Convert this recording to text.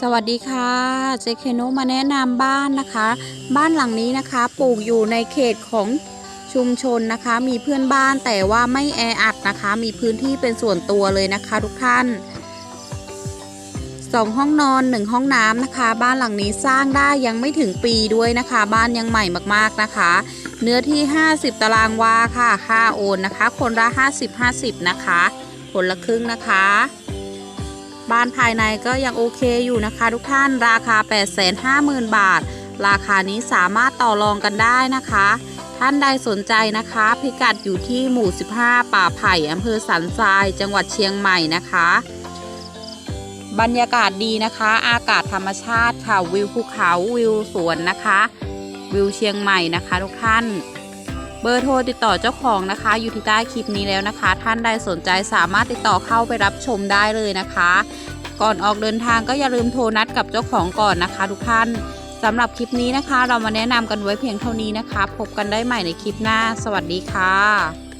สวัสดีค่ะเจเคโนมาแนะนำบ้านนะคะ บ้านหลังนี้นะคะปลูกอยู่ในเขตของชุมชนนะคะ มีเพื่อนบ้านแต่ว่าไม่แออัดนะคะ มีพื้นที่เป็นส่วนตัวเลยนะคะทุกท่านสองห้องนอนหนึ่งห้องน้ำนะคะ บ้านหลังนี้สร้างได้ยังไม่ถึงปีด้วยนะคะ บ้านยังใหม่มากๆนะคะ เนื้อที่ 50 ตารางวาค่ะค่าโอนนะคะ คนละ 50 50 นะคะ คนละครึ่งนะคะ บ้านภายในก็ยังโอเคอยู่นะคะทุกท่านราคา 850,000 บาท ราคานี้สามารถต่อรองกันได้นะคะ ท่านใดสนใจนะคะ พิกัดอยู่ที่หมู่ 15 ป่าไผ่อำเภอสันทราย จังหวัดเชียงใหม่นะคะ บรรยากาศดีนะคะ อากาศธรรมชาติค่ะวิวภูเขาวิวสวนนะคะ วิวเชียงใหม่นะคะทุกท่านเบอร์โทรติดต่อเจ้าของนะคะ อยู่ที่ใต้คลิปนี้แล้วนะคะ ท่านใดสนใจสามารถติดต่อเข้าไปรับชมได้เลยนะคะ ก่อนออกเดินทางก็อย่าลืมโทรนัดกับเจ้าของก่อนนะคะ ทุกท่านสำหรับคลิปนี้นะคะ เรามาแนะนำกันไว้เพียงเท่านี้นะคะ พบกันได้ใหม่ในคลิปหน้า สวัสดีค่ะ